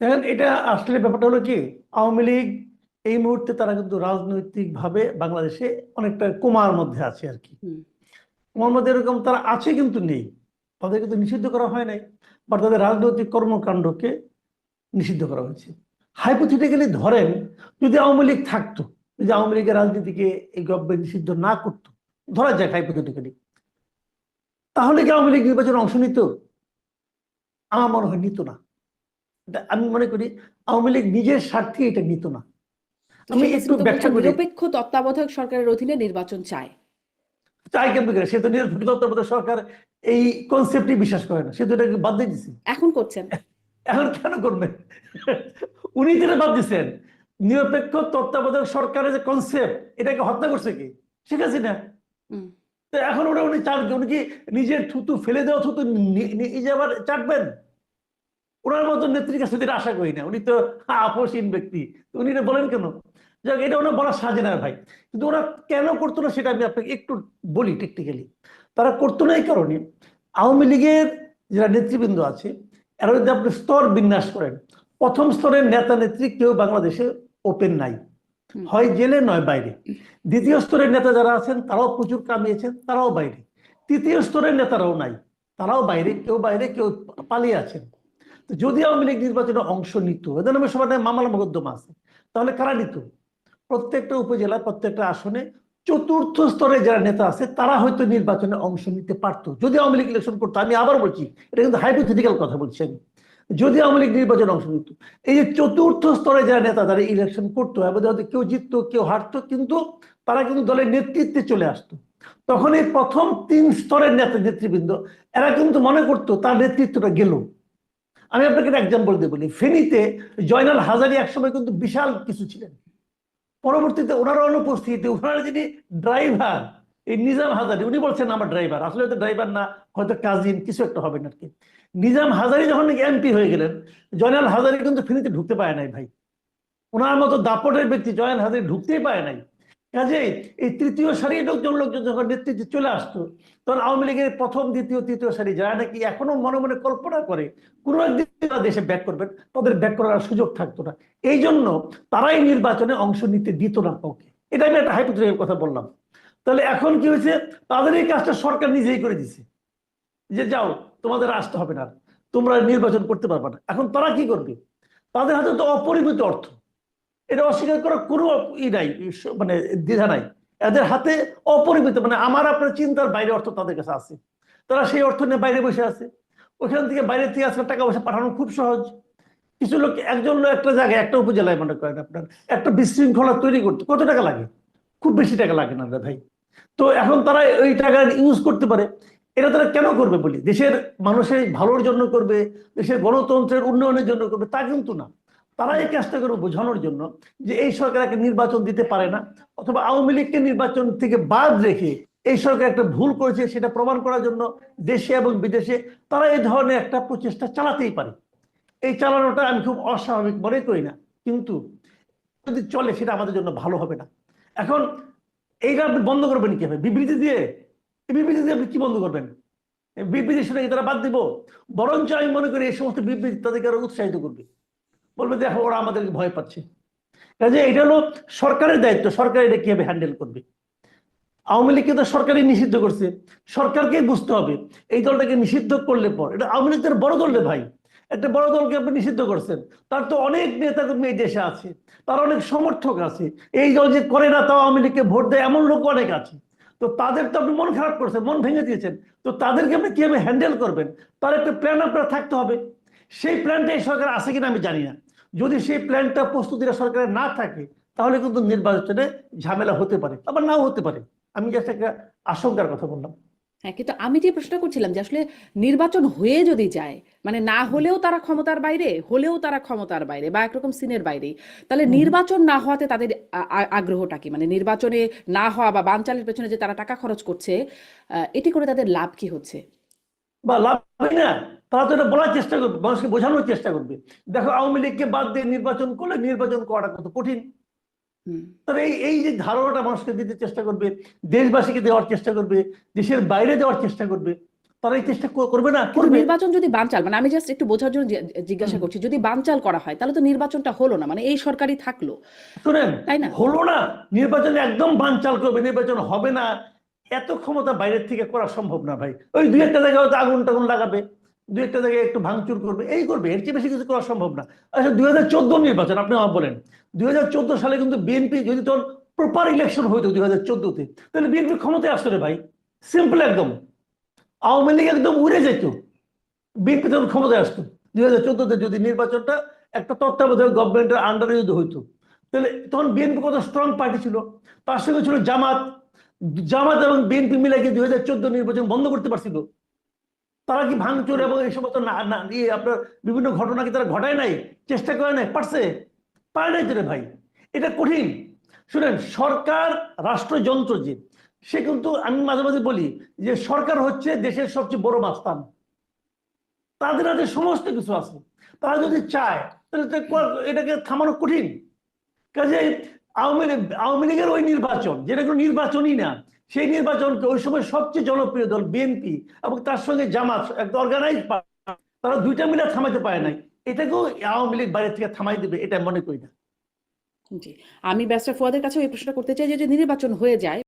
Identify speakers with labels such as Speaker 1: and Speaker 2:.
Speaker 1: দেখেন এটা আসলে ব্যাপারটা হলো কি আওয়ামী লীগ এই মুহূর্তে তারা কিন্তু রাজনৈতিক ভাবে বাংলাদেশে অনেকটা কোমার মধ্যে আছে আর কি। কোমার মধ্যে এরকম তারা আছে কিন্তু নেই। তাদের কিন্তু নিষিদ্ধ করা হয় নাই বা তাদের রাজনৈতিক কর্মকাণ্ডকে নিষিদ্ধ করা হয়েছে। হাইপোথেটিক্যালি ধরেন যদি আওয়ামী লীগ থাকতো যদি আওয়ামী লীগের রাজনীতিকে এই গভর্নমেন্ট নিষিদ্ধ না করতো ধরা যাক হাইপোথেটিক্যালি তাহলে কি আওয়ামী লীগ নির্বাচনে অংশ নিত? আমার মনে হয় নিত না। আমি মনে করি আওয়ামী লীগ নিজের স্বার্থে এটা নিত না। আমি একটু ব্যাখ্যা করি।
Speaker 2: নিরপেক্ষ তত্ত্বাবধায়ক সরকারের অধীনে নির্বাচন চায়।
Speaker 1: চাই কেন করে? সে তো নিরপেক্ষ তত্ত্বাবধায়ক সরকার এই কনসেপ্টই বিশ্বাস করে না। সে তো এটাকে বাদ দিয়ে দিছে।
Speaker 2: এখন করছেন।
Speaker 1: এখন কেন করবেন উনি যেটা বাদ দিচ্ছেন নিরপেক্ষ তত্ত্বাবধায়ক সরকারের যে কনসেপ্ট এটাকে হত্যা করছে কি? ঠিক আছে না তো এখন ওরা উনি চাট উনি কি নিজের থুতু ফেলে দেওয়া থুতু নি- নিজে আবার চাটবেন? ওনার মতো নেত্রীর কাছে তো আশা করি না উনি তো আপসীন ব্যক্তি উনি এটা বলেন কেন? যাক এটা ওনার বলা সাজে না ভাই। কিন্তু ওরা কেন করতো না সেটা আমি আপনাকে একটু বলি টেকনিক্যালি তারা করতো না এই কারণে। আওয়ামী লীগের যারা নেতৃবৃন্দ আছে এরা যদি আপনি স্তর বিন্যাস করেন প্রথম স্তরের নেতা নেত্রী কেউ বাংলাদেশে ওপেন নাই। হয় জেলে নয় বাইরে। দ্বিতীয় স্তরের নেতা যারা আছেন তারাও প্রচুর কামিয়েছেন তারাও বাইরে। তৃতীয় স্তরের নেতারাও নাই তারাও বাইরে কেউ বাইরে কেউ পালিয়ে আছেন। তো যদি আওয়ামী লীগ নির্বাচনে অংশ নিত, এদের নামে সবার মামলা মোকদ্দমা আছে, তাহলে কারা নিত? প্রত্যেকটা উপজেলা, প্রত্যেকটা আসনে চতুর্থ স্তরে যারা নেতা আছে, তারা হয়তো নির্বাচনে অংশ নিতে পারতো। যদি আওয়ামী লীগ ইলেকশন করতো, আমি আবার বলছি, এটা কিন্তু হাইপোথেটিক্যাল কথা বলছি আমি। যদি আওয়ামী লীগ নির্বাচনে অংশ নিত, এই যে চতুর্থ স্তরে যারা নেতা তারা ইলেকশন করতো এবং হয়তো কেউ জিততো, কেউ হারতো, কিন্তু তারা কিন্তু দলের নেতৃত্বে চলে আসতো। তখন এই প্রথম তিন স্তরের নেতা, নেতৃবৃন্দ, এরা কিন্তু মনে করতো তার নেতৃত্বটা গেল। আমি আপনাকে একটা এক্সাম্পল দিয়ে বলি। ফেনীতে জয়নাল হাজারি একসময় কিন্তু বিশাল কিছু ছিলেন। পরবর্তীতে ওনার অনুপস্থিতিতে ওনার যিনি ড্রাইভার এই নিজাম হাজারি, উনি বলছেন আমার ড্রাইভার আসলে হয়তো ড্রাইভার না, হয়তো কাজিন কিছু একটা হবে না কি নিজাম হাজারি যখন এমপি হয়ে গেলেন, জয়নাল হাজারি কিন্তু ফেনীতে ঢুকতে পারে নাই ভাই। ওনার মতো দাপটের ব্যক্তি জয়নাল হাজারি ঢুকতেই পারে নাই। কাজেই এই তৃতীয় সারির লোকজন লোকজন যখন নেতৃত্বে চলে আসতো, তখন আওয়ামী লীগের প্রথম, দ্বিতীয়, তৃতীয় সারি যারা নাকি এখনও মনে মনে কল্পনা করে, কোনো একদিন দেশে ব্যাক করবেন তাদের ব্যাক করার সুযোগ থাকতো না। এই জন্য তারাই নির্বাচনে অংশ নিতে দিত না কাউকে। এটা আমি একটা হাইপোথেটিক্যাল কথা বললাম। তাহলে এখন কি হয়েছে? তাদের এই কাজটা সরকার নিজেই করে দিছে। যে যাও, তোমাদের আসতে হবে না। তোমরা নির্বাচন করতে পারবে না। এখন তারা কি করবে? তাদের হাতে তো অপরিমিত অর্থ। এটা অস্বীকার করার কোনো ই নাই মানে দ্বিধা নাই। এদের হাতে অপরিমিত মানে আমার আপনার চিন্তার বাইরে অর্থ তাদের কাছে আছে। তারা সেই অর্থ নিয়ে বাইরে বসে আছে। ওখান থেকে বাইরে থেকে আসলে টাকা পয়সা পাঠানো খুব সহজ। কিছু লোক, একজন লোক একটা জায়গায়, একটা উপজেলায় মনে করেন আপনার, একটা বিশৃঙ্খলা তৈরি করতে, কত টাকা লাগে? খুব বেশি টাকা লাগে না ভাই। তো এখন তারা ওই টাকা ইউজ করতে পারে। এটা তারা কেন করবে বলি? দেশের মানুষের ভালোর জন্য করবে, দেশের গণতন্ত্রের উন্নয়নের জন্য করবে, তা কিন্তু না। তারা এই কাজটা করে বোঝানোর জন্য যে এই সরকারকে নির্বাচন দিতে পারে না, অথবা আওয়ামী লীগকে নির্বাচন থেকে বাদ রেখে এই সরকার একটা ভুল করেছে সেটা প্রমাণ করার জন্য দেশে এবং বিদেশে তারা এই ধরনের একটা প্রচেষ্টা চালাতেই পারে। এই চালানোটা আমি খুব অস্বাভাবিক মনে করি না, কিন্তু যদি চলে সেটা আমাদের জন্য ভালো হবে না। এখন এইটা আপনি বন্ধ করবেন কীভাবে? বিবৃতি দিয়ে? বিবৃতি দিয়ে আপনি কি বন্ধ করবেন? বিবৃতি শুনে তারা বাদ দিব? বরঞ্চ আমি মনে করি এই সমস্ত বিবৃতি তাদেরকে আরও উৎসাহিত করবে। বলবে, দেখো, ওরা আমাদেরকে ভয় পাচ্ছে। কাজে এটা হলো সরকারের দায়িত্ব, সরকার এটা কীভাবে হ্যান্ডেল করবে? আওয়ামী লীগকে তো সরকারই নিষিদ্ধ করছে। সরকারকে বুঝতে হবে, এই দলটাকে নিষিদ্ধ করলে পর। এটা আওয়ামী লীগের বড় দল ভাই। একটা বড় দলকে আপনি নিষিদ্ধ করছেন। তার তো অনেক নেতা কর্মী এই দেশে আছে। তার অনেক সমর্থক আছে। এই দল যে করে না, তাও আওয়ামী লীগকে ভোট দেয় এমন লোক অনেক আছে। তো তাদের তো আপনি মন খারাপ করছেন, মন ভেঙে দিয়েছেন। তো তাদেরকে আপনি কীভাবে হ্যান্ডেল করবেন? তার একটা প্ল্যান আপনার থাকতে হবে। সেই প্ল্যানটা এই সরকার আছে কিনা আমি জানি না। যদি সেই প্ল্যানটা প্রস্তুতিটা সরকারের না থাকে তাহলে কিন্তু নির্বাচনে ঝামেলা হতে পারে আবার নাও হতে পারে। আমি জাস্ট একটা আশঙ্কার কথা বললাম।
Speaker 2: হ্যাঁ কিন্তু আমি যে প্রশ্ন করছিলাম যে আসলে নির্বাচন হয়ে যদি যায় মানে না হলেও তারা ক্ষমতার বাইরে হলেও তারা ক্ষমতার বাইরে বা একরকম সিনের বাইরে তাহলে নির্বাচন না হওয়াতে তাদের আগ্রহটা কি? মানে নির্বাচনে না হওয়া বা বানচালের পেছনে যে তারা টাকা খরচ করছে আহ, এটি করে তাদের লাভ কি হচ্ছে?
Speaker 1: বা লাভ না। তারা তো এটা বলার চেষ্টা করবে মানুষকে বোঝানোর চেষ্টা করবে। দেখো আওয়ামী লীগকে বাদ দিয়ে নির্বাচন করলে নির্বাচন করাটা কত কঠিন। তবে এই এই যে ধারণাটা মানুষকে দিতে চেষ্টা করবে দেশবাসীকে দেওয়ার চেষ্টা করবে দেশের বাইরে দেওয়ার চেষ্টা করবে তারা এই চেষ্টা করবে না করবে।
Speaker 2: নির্বাচন যদি বানচাল মানে আমি জাস্ট একটু বোঝার জন্য জিজ্ঞাসা করছি যদি বানচাল করা হয় তাহলে তো নির্বাচনটা হলো না মানে এই সরকারই থাকল।
Speaker 1: শুনেন
Speaker 2: তাই না?
Speaker 1: হলো না নির্বাচনে একদম বানচাল করবে নির্বাচন হবে না এত ক্ষমতা বাইরের থেকে করা সম্ভব না ভাই। ওই দুই একটা জায়গায় হয়তো আগুন টাগুন লাগাবে। দুই একটা জায়গায় একটু ভাঙচুর করবে, এই করবে, এর চেয়ে বেশি কিছু করা সম্ভব না। আচ্ছা দুই হাজার চোদ্দ নির্বাচন, আপনি আমার বলেন, দুই হাজার চোদ্দ সালে কিন্তু বিএনপি যদি তোর প্রপার ইলেকশন হইতো দুই হাজার চোদ্দতে, তাহলে বিএনপি ক্ষমতায় আসতো রে ভাই। সিম্পল একদম। আওয়ামী লীগ একদম উড়ে যেত। বিএনপি তখন ক্ষমতায় আসতো। দুই হাজার চোদ্দতে যদি নির্বাচনটা একটা তত্ত্বাবধায়ক গভর্নমেন্টের আন্ডারে যদি হইতো, তাহলে তখন বিএনপি কত স্ট্রং পার্টি ছিল। তার সঙ্গে ছিল জামাত। জামাত এবং বিএনপি মিলে কি দুই হাজার চোদ্দ নির্বাচন বন্ধ করতে পারছিল। তারা কি ভাঙচুর এবং এই সমস্ত না না ইয়ে আপনার বিভিন্ন ঘটনা কি তারা ঘটায় নাই? চেষ্টা করে নাই? পারছে? পারে নাই তো ভাই। এটা কঠিন। শুনেন, সরকার রাষ্ট্রযন্ত্র যে, সে কিন্তু আমি মাঝে মাঝে বলি যে সরকার হচ্ছে দেশের সবচেয়ে বড় মাস্তান। তাদের হাতে সমস্ত কিছু আছে। তারা যদি চায়, তাহলে এটাকে থামানো কঠিন। কাজে আওয়ামী আওয়ামী লীগের ওই নির্বাচন, যেটা কোনো নির্বাচনই না সেই নির্বাচনকে ওই সময় সবচেয়ে জনপ্রিয় দল বিএনপি এবং তার সঙ্গে জামাত একটা অর্গানাইজ তারা দুইটা মিলে থামাতে পারে নাই। এটাকেও আওয়ামী লীগ বাইরে থেকে থামাই দিবে, এটা মনে করি না।
Speaker 2: জি। আমি ব্যস্ত ফুয়াদের কাছে এই প্রশ্নটা করতে চাই যে নির্বাচন হয়ে যায়